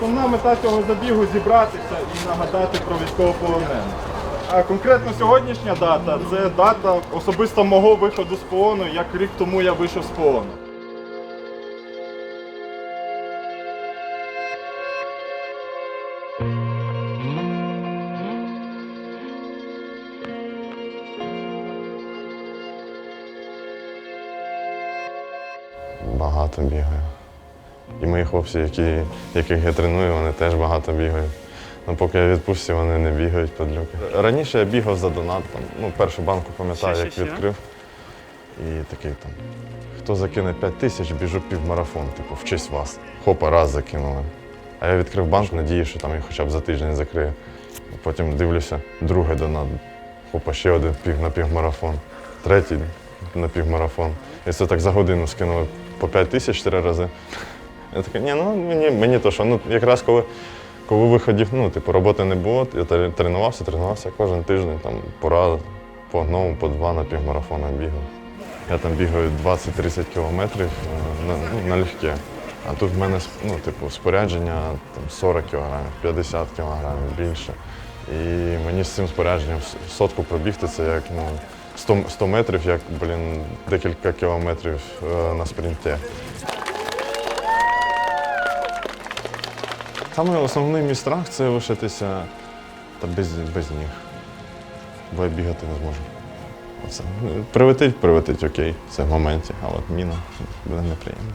Основна мета цього забігу зібратися і нагадати про військовополонених. А конкретно сьогоднішня дата це дата особисто мого виходу з полону, як рік тому я вийшов з полону. Багато бігаю. І мої хлопці, які, яких я треную, вони теж багато бігають. Ну, поки я відпустці, вони не бігають подлюки. Раніше я бігав за донат. Там, ну, першу банку пам'ятаю, як ще, відкрив. І такий там. Хто закине 5 тисяч, біжу півмарафон, типу, в честь вас. Хопа, раз закинули. А я відкрив банк, надію, що там я хоча б за тиждень закрию. Потім дивлюся, другий донат. Хопа, ще один пів на півмарафон, третій на півмарафон. І це так за годину скинули по 5 тисяч три рази. Я такий, ні, ну мені, мені то що, ну якраз коли, коли виходів, ну, типу, роботи не було, я тренувався, тренувався кожен тиждень, там по раз, по одному, по два на півмарафона бігав. Я там бігаю 20-30 кілометрів е, на, ну, налегке. А тут в мене ну, типу, спорядження там, 40 кілограмів, 50 кілограмів більше. І мені з цим спорядженням сотку пробігти це як ну, 100, 100 метрів, як блін, декілька кілометрів е, на спринті. Саме основний мій страх це лишитися та без, без ніг. Бо я бігати не зможу. Оце. Прилетить, прилетить, окей, це в моменті, а от міна буде неприємно.